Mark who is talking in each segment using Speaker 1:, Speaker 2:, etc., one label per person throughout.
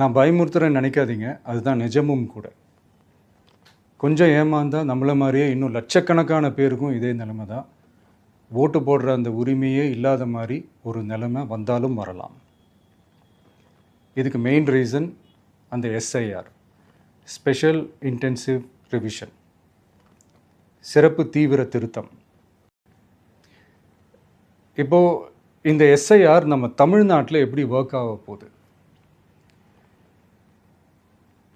Speaker 1: நான் பயமுறுத்துறேன்னு நினைக்காதீங்க. அதுதான் நிஜமும் கூட. கொஞ்சம் ஏமாந்தால் நம்மளை மாதிரியே இன்னும் லட்சக்கணக்கான பேருக்கும் இதே நிலைமை தான். ஓட்டு போடுற அந்த உரிமையே இல்லாத மாதிரி ஒரு நிலைமை வந்தாலும் வரலாம். இதுக்கு மெயின் ரீசன் அந்த எஸ்ஐஆர் ஸ்பெஷல் இன்டென்சிவ் ரிவிஷன் சிறப்பு தீவிர திருத்தம். இப்போது இந்த எஸ்ஐஆர் நம்ம தமிழ்நாட்டில் எப்படி ஒர்க் ஆக போகுது?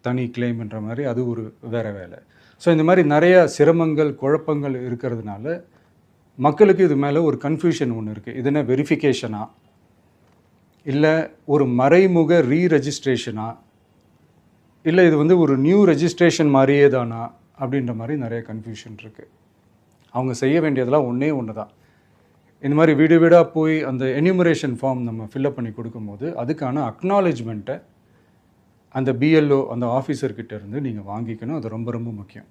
Speaker 1: தனி கிளைம்ன்ற மாதிரி அது ஒரு வேறு வேலை. ஸோ இந்த மாதிரி நிறையா சிரமங்கள் குழப்பங்கள் இருக்கிறதுனால மக்களுக்கு இது மேலே ஒரு கன்ஃபியூஷன் ஒன்று இருக்குது இது என்ன வெரிஃபிகேஷனா இல்லை ஒரு மறைமுக ரீ ரெஜிஸ்ட்ரேஷனா இல்லை இது வந்து ஒரு நியூ ரெஜிஸ்ட்ரேஷன் மாதிரியே தானா? அப்படின்ற மாதிரி நிறைய கன்ஃபியூஷன் இருக்குது அவங்க செய்ய வேண்டியதெல்லாம் ஒன்றே ஒன்று தான். இந்த மாதிரி வீடு வீடாக போய் அந்த என்யூமரேஷன் ஃபார்ம் நம்ம ஃபில்அப் பண்ணி கொடுக்கும்போது அதுக்கான அக்னாலேஜ்மெண்ட்டை அந்த பிஎல்ஓ அந்த ஆஃபீஸர்கிட்ட இருந்து நீங்கள் வாங்கிக்கணும். அது ரொம்ப ரொம்ப முக்கியம்.